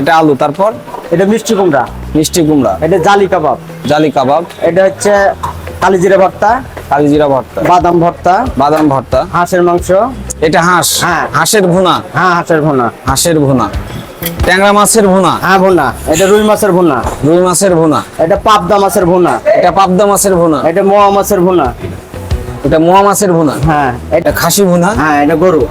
এটা আলু তারপর? এটা মিষ্টি কুমড়া। মিষ্টি কুমড়া। এটা জালি কাবাব। জালি কাবাব। এটা হচ্ছে কালিজিরা ভর্তা কালি জিরা ভর্তা। বাদাম ভর্তা বাদাম ভর্তা। হাঁসের মাংস। এটা হাঁস। হ্যাঁ। হাঁসের ভুনা। হ্যাঁ হাঁসের ভুনা। হাঁসের ভুনা। ট্যাংরা মাছের ভুনা। হ্যাঁ ভুনা। এটা রুই মাছের ভুনা। রুই মাছের ভুনা। এটা পাবদা মাছের ভুনা। এটা পাবদা মাছের ভুনা। এটা মোয়া মাছের ভুনা। এটা মোয়া মাছের ভুনা। হ্যাঁ এটা এটা খাসি ভুনা। হ্যাঁ এটা গরু।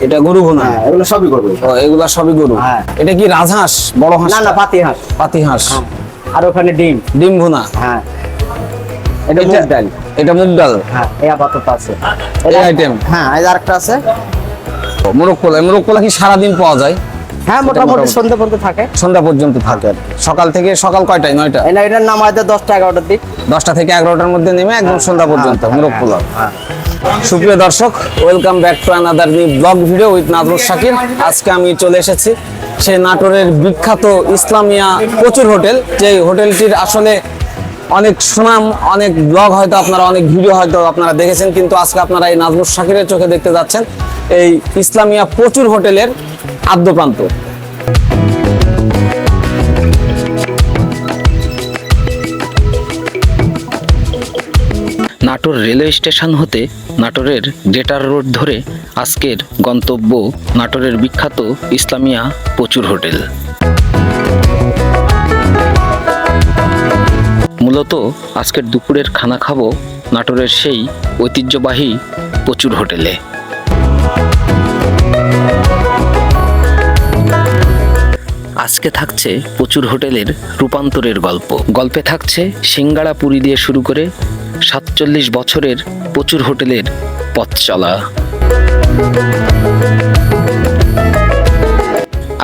এটা গরু ভুনা হ্যাঁ এগুলো সবই গরু। এগুলো সবই গরু? হ্যাঁ। এটা কি রাজহাঁস বড় হাঁস? না না পাতি হাঁস। পাতি হাঁস। হ্যাঁ। আর ওখানে ডিম। ডিম ভুনা হ্যাঁ। এটা এটা- মুগ ডাল। এটা মুগ ডাল? হ্যাঁ এই আপাতত আছে। এই আইটেম হ্যাঁ এই আরেকটা আছে। মোরগ পোলা মোরগ পোলা কি সারাদিন পাওয়া যায়? হ্যাঁ মোটামুটি সন্ধ্যা পর্যন্ত থাকে। সন্ধ্যা পর্যন্ত থাকে। সকাল থেকে সকাল কয়টায়? নয়টা এটা নাম হয়তো দশটা এগারোটার দিক। দশটা থেকে এগারোটার মধ্যে নেমে একদম সন্ধ্যা পর্যন্ত হ্যাঁ, মোরগ পোলাও সুপ্রিয় দর্শক welcome back to another new blog video with Nazmul Shakir আজকে আমি চলে এসেছি সে নাটোরের বিখ্যাত ইসলামিয়া প্রচুর হোটেল। যে হোটেলটির আসলে অনেক সুনাম, অনেক ব্লগ হয়তো আপনারা, অনেক ভিডিও হয়তো আপনারা দেখেছেন, কিন্তু আজকে আপনারা এই নাজমুল শাকিরের চোখে দেখতে যাচ্ছেন এই ইসলামিয়া প্রচুর হোটেলের আদ্যপ্রান্ত নাটোর রেলওয়ে স্টেশন হতে নাটোরের গ্রেটার রোড ধরে আজকের গন্তব্য নাটোরের বিখ্যাত ইসলামিয়া প্রচুর হোটেল। মূলত আজকের দুপুরের খানা খাব নাটোরের সেই ঐতিহ্যবাহী প্রচুর হোটেলে। আজকে থাকছে প্রচুর হোটেলের রূপান্তরের গল্প। গল্পে থাকছে সিঙ্গাড়া পুরি দিয়ে শুরু করে সাতচল্লিশ বছরের প্রচুর হোটেলের পথ চলা।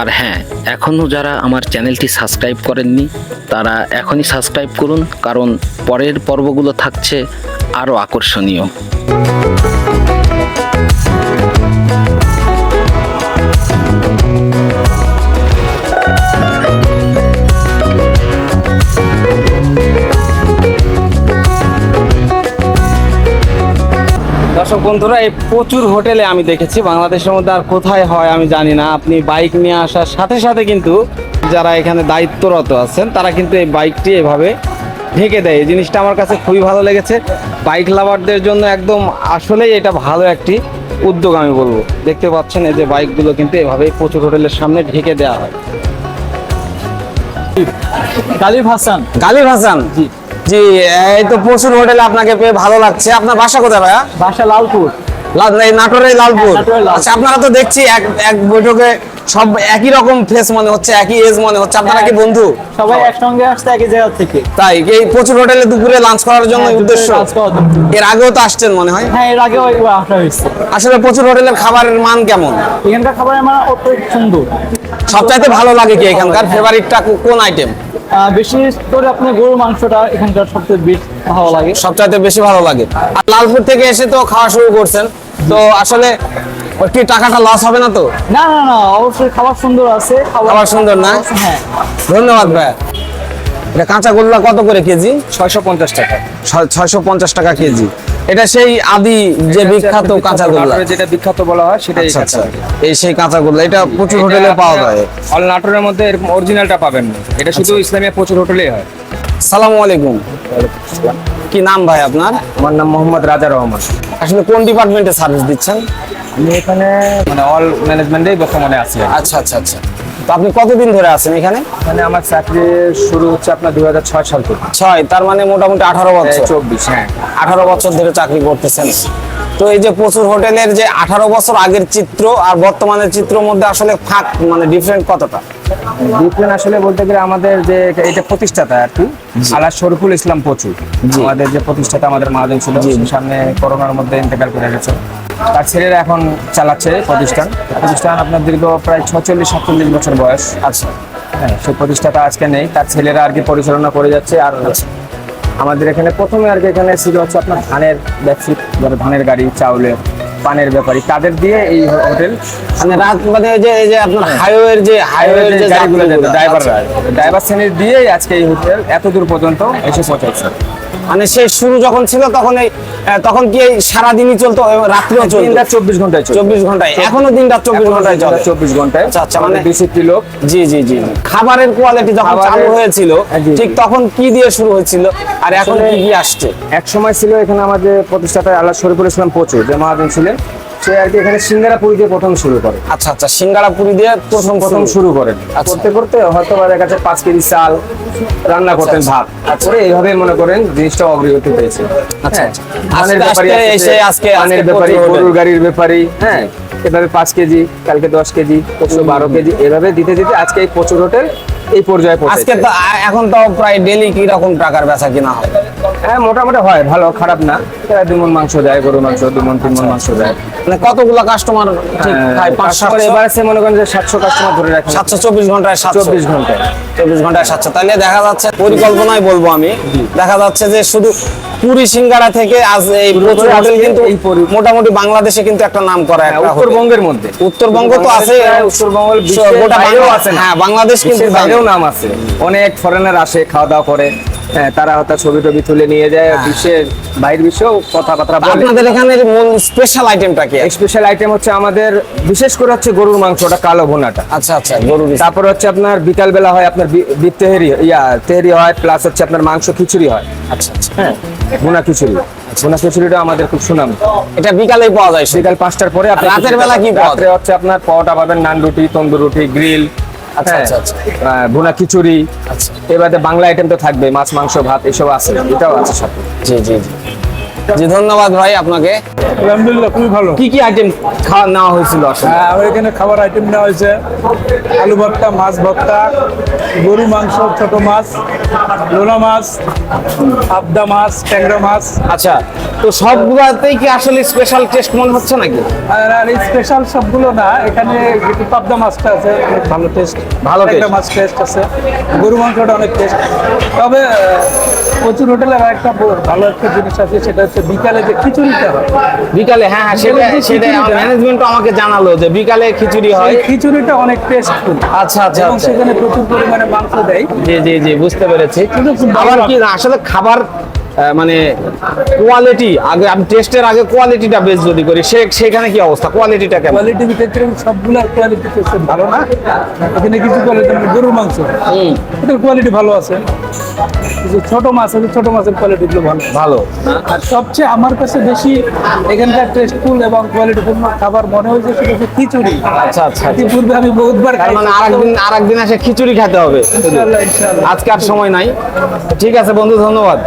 আর হ্যাঁ এখনও যারা আমার চ্যানেলটি সাবস্ক্রাইব করেননি, তারা এখনই সাবস্ক্রাইব করুন, কারণ পরের পর্বগুলো থাকছে আরও আকর্ষণীয়। দর্শক বন্ধুরা এই প্রচুর হোটেলে আমি দেখেছি। বাংলাদেশের মধ্যে আর কোথায় হয় আমি জানি না। আপনি বাইক নিয়ে আসার সাথে সাথে কিন্তু যারা এখানে দায়িত্বরত আছেন তারা কিন্তু এই বাইকটি এভাবে ঢেকে দেয়। এই জিনিসটা আমার কাছে খুবই ভালো লেগেছে। বাইক লাভারদের জন্য একদম আসলেই এটা ভালো একটি উদ্যোগ আমি বলব। দেখতে পাচ্ছেন এই যে বাইকগুলো কিন্তু এভাবে প্রচুর হোটেলের সামনে ঢেকে দেওয়া হয়। গালিব হাসান। গালিব হাসান জি। জি এই তো প্রচুর হোটেলে আপনাকে পেয়ে ভালো লাগছে। আপনার বাসা কোথায় ভাইয়া? বাসা লালপুর। নাটোরের লালপুর। হ্যাঁ। আচ্ছা আপনারা তো দেখছি এক এক বৈঠকে সব একই রকম ফেস মনে হচ্ছে একই এজ মনে হচ্ছে। আপনারা কি বন্ধু? সবাই একসঙ্গে আসছে একই জায়গা থেকে। তাই এই প্রচুর হোটেলে দুপুরে লাঞ্চ করার জন্য হ্যাঁ, উদ্দেশ্য? এর আগেও তো আসছেন মনে হয়? হ্যাঁ এর আগেও একবার আসা হয়েছে। আসলে প্রচুর হোটেলের খাবারের মান কেমন? এখানকার খাবার আমার অত সুন্দর। সবচাইতে ভালো লাগে কি এখানকার ফেভারিটটা কোন আইটেম বেশি করে আপনার গরুর মাংসটা এখানকার সবচেয়ে বেশি ভালো লাগে। সবচাইতে বেশি ভালো লাগে। আর লালপুর থেকে এসে তো খাওয়া শুরু করছেন। তো আসলে কি টাকাটা লস হবে না তো? না না না অবশ্যই খাবার সুন্দর আছে খাবার সুন্দর না? হ্যাঁ। ধন্যবাদ ভাই। এটা কাঁচা গোল্লা কত করে কেজি? ছয়শো পঞ্চাশ টাকা। ছয়শো পঞ্চাশ টাকা কেজি। এটা সেই আদি যে বিখ্যাত কাঁচা গোল্লা। যেটা বিখ্যাত বলা হয় সেটাই আচ্ছা আচ্ছা। এই সেই কাঁচা গোল্লা এটা প্রচুর হোটেলে পাওয়া যায়। অল নাটোরের মধ্যে এরকম অরিজিনালটা পাবেন। না এটা শুধু আচ্ছা। ইসলামিয়া প্রচুর হোটেলেই হয়। সালামু আলাইকুম। কি নাম ভাই আপনার? আমার নাম মোহাম্মদ রাজা রহমান। আসলে কোন ডিপার্টমেন্টে সার্ভিস দিচ্ছেন? আমি এখানে মানে অল ম্যানেজমেন্টেই বর্তমানে আছি। আচ্ছা আচ্ছা আচ্ছা। তো আপনি কতদিন ধরে আছেন এখানে? মানে আমার চাকরি শুরু হচ্ছে আপনার দুই হাজার ছয় সাল থেকে। ছয় তার মানে মোটামুটি আঠারো বছর। চব্বিশ হ্যাঁ। আঠারো বছর ধরে চাকরি করতেছেন। তো এই যে প্রচুর হোটেলের যে আঠারো বছর আগের চিত্র আর বর্তমানের চিত্রের মধ্যে আসলে ফাঁক মানে ডিফারেন্ট কতটা? ডিফারেন্ট আসলে বলতে গেলে আমাদের যে এটা প্রতিষ্ঠাতা আর কি আল্লাহ শরীফুল ইসলাম প্রচুর। আমাদের যে প্রতিষ্ঠাতা আমাদের মাহাজন ছিল সামনে করোনার মধ্যে ইন্তেকাল করে গেছে। তার ছেলেরা এখন চালাচ্ছে প্রতিষ্ঠান। প্রতিষ্ঠান আপনার দীর্ঘ প্রায় ছচল্লিশ সাতচল্লিশ বছর বয়স। আছে হ্যাঁ সেই প্রতিষ্ঠাতা আজকে নেই। তার ছেলেরা আর কি পরিচালনা করে যাচ্ছে। আর আমাদের এখানে প্রথমে আর কি এখানে ছিল হচ্ছে আপনার ধানের ব্যবসায়িক যারা ধানের গাড়ি চাউলের পানের ব্যাপারী। তাদের দিয়ে এই হোটেল মানে রাত মানে যে এই যে আপনার হাইওয়ের যে হাইওয়ের যে গাড়িগুলো ড্রাইভাররা আচ্ছা। ড্রাইভার শ্রেণির দিয়েই আজকে এই হোটেল এত দূর পর্যন্ত এসে পৌঁছাচ্ছে মানে সেই শুরু যখন ছিল তখন এই তখন কি এই সারাদিনই চলতো রাত্রিও চলতো? দিন রাত চব্বিশ ঘন্টায় চব্বিশ ঘন্টায়। এখনও দিন রাত চব্বিশ ঘন্টায় চলে। চব্বিশ ঘন্টায়। আচ্ছা, আচ্ছা, মানে ডিসিপ্লি লোক। জি জি জি। খাবারের কোয়ালিটি যখন চালু হয়েছিল হ্যাঁ। ঠিক তখন কি দিয়ে শুরু হয়েছিল আর এখন কি কি আসছে? এক সময় ছিল এখানে আমাদের প্রতিষ্ঠাতা আল্লাহ শরীফুল ইসলাম প্রচুর যে মহাজন ছিলেন। সে আর কি এখানে সিঙ্গারা পুরি দিয়ে প্রথম শুরু করে আচ্ছা আচ্ছা সিঙ্গাড়া পুরি দিয়ে প্রথম প্রথম শুরু করেন আচ্ছা। করতে করতে হয়তো বা দেখা পাঁচ কেজি চাল রান্না করতেন আচ্ছা, ভাত করে এইভাবে মনে করেন জিনিসটা অগ্রগতি পেয়েছে আচ্ছা, হ্যাঁ। আচ্ছা। ব্যাপারী আসতেছে, এসে আজকে আজকে ব্যাপারী গরুর গাড়ির ব্যাপারী হ্যাঁ এভাবে পাঁচ কেজি কালকে দশ কেজি পরশু বারো কেজি এভাবে দিতে দিতে আজকে এই প্রচুর হোটেল এই পর্যায়ে আজকে তো এখন তো প্রায় ডেলি কি রকম টাকার বেচা কিনা হয় হ্যাঁ মোটামুটি হয় ভালো খারাপ না। প্রায় দুমন মাংস দেয় গরু মাংস দুমন তিন মন মাংস দেয়। মানে কতগুলো কাস্টমার ঠিক খায় পাঁচ কাস্টমার সাতশো এবার আছে মনে করেন যে সাতশো কাস্টমার ধরে রাখে সাতশো চব্বিশ ঘন্টায় চব্বিশ ঘন্টায়। চব্বিশ ঘন্টায় সাতশো। তাহলে দেখা যাচ্ছে পরিকল্পনায় বলব আমি। দেখা যাচ্ছে যে শুধু পুরি সিঙ্গারা থেকে আজ এই প্রচুর হোটেল কিন্তু মোটামুটি বাংলাদেশে কিন্তু একটা নাম করা হ্যাঁ, একটা উত্তরবঙ্গের মধ্যে। উত্তরবঙ্গ তো আছে। উত্তরবঙ্গের উত্তরবঙ্গ গোটা বাইরেও আছে হ্যাঁ বাংলাদেশ কিন্তু বাইরেও নাম আছে। অনেক ফরেনার আসে খাওয়া দাওয়া করে। তারা হয়তো ছবি টবি তুলে নিয়ে যায় বিশ্বের বাইরের বিশ্বেও কথাবার্তা আপনাদের এখানে মূল স্পেশাল আইটেমটা কি? স্পেশাল আইটেম হচ্ছে আমাদের বিশেষ করে হচ্ছে গরুর মাংসটা কালো ভুনাটা। আচ্ছা আচ্ছা গরুর তারপর হচ্ছে আপনার বিকাল বেলা হয় আপনার তেহেরি ইয়া তেহেরি হয় প্লাস হচ্ছে আপনার মাংস খিচুড়ি হয়। আচ্ছা আচ্ছা। হ্যাঁ ভুনা খিচুড়ি। ভুনা খিচুড়িটা আমাদের খুব সুনাম। এটা বিকালেই পাওয়া যায়। বিকাল পাঁচটার পরে আপনি রাতের বেলা কি পাওয়া হচ্ছে আপনার পরোটা পাবেন নান রুটি তন্দুর রুটি গ্রিল আচ্ছা, আচ্ছা, আচ্ছা। ভুনা খিচুড়ি আচ্ছা। এবারে বাংলা আইটেম তো থাকবে মাছ মাংস ভাত এসব আছে। এটাও আছে সাথে। জি জি জি। জি ধন্যবাদ ভাই আপনাকে। আলহামদুলিল্লাহ খুবই ভালো। কি কি আইটেম খাওয়া নেওয়া হয়েছিল আসলে? হ্যাঁ আমার এখানে খাবার আইটেম নেওয়া হয়েছে আলু ভর্তা মাছ ভর্তা গরু মাংস ছোট মাছ লোনা মাছ আবদা মাছ ট্যাংরা মাছ। আচ্ছা তো সবগুলাতেই কি আসলে স্পেশাল টেস্ট মনে হচ্ছে নাকি? আর এই স্পেশাল সবগুলো না এখানে পাবদা মাছটা আছে অনেক ভালো টেস্ট ভালো taste। মাছ টেস্ট আছে গরু মাংসটা অনেক টেস্ট তবে প্রচুর হোটেলে আর একটা ভালো একটা জিনিস আছে সেটা হচ্ছে বিকালে যে খিচুড়িটা হয় বিকালে হ্যাঁ হ্যাঁ সেটা সেটা ম্যানেজমেন্ট আমাকে জানালো যে বিকালে খিচুড়ি হয়। খিচুড়িটা অনেক টেস্টফুল আচ্ছা আচ্ছা এবং আচ্ছা। সেখানে প্রচুর পরিমাণে মাংস দেয়। জি জি জি বুঝতে পেরেছি। আবার কি আসলে খাবার মানে কোয়ালিটি আগে আমি টেস্টের আগে কোয়ালিটিটা বেশ যদি করি সে সেখানে কি অবস্থা? কোয়ালিটিটা কেমন? কোয়ালিটির ক্ষেত্রে সবগুলার কোয়ালিটি ভালো না? এখানে কিছু কোয়ালিটি গরুর মাংস। এটার কোয়ালিটি ভালো আছে। ছোট মাছ আছে ছোট মাছের কোয়ালিটি গুলো ভালো। ভালো। আর সবচেয়ে আমার কাছে বেশি এখানকার টেস্টফুল এবং কোয়ালিটিপূর্ণ খাবার মনে হয়েছে সেটা হচ্ছে খিচুড়ি। আচ্ছা আচ্ছা ইতিপূর্বে আমি বহুতবার খাই মানে আরেকদিন আরেকদিন এসে খিচুড়ি খেতে হবে। আজকে আর সময় নাই। ঠিক আছে বন্ধু ধন্যবাদ।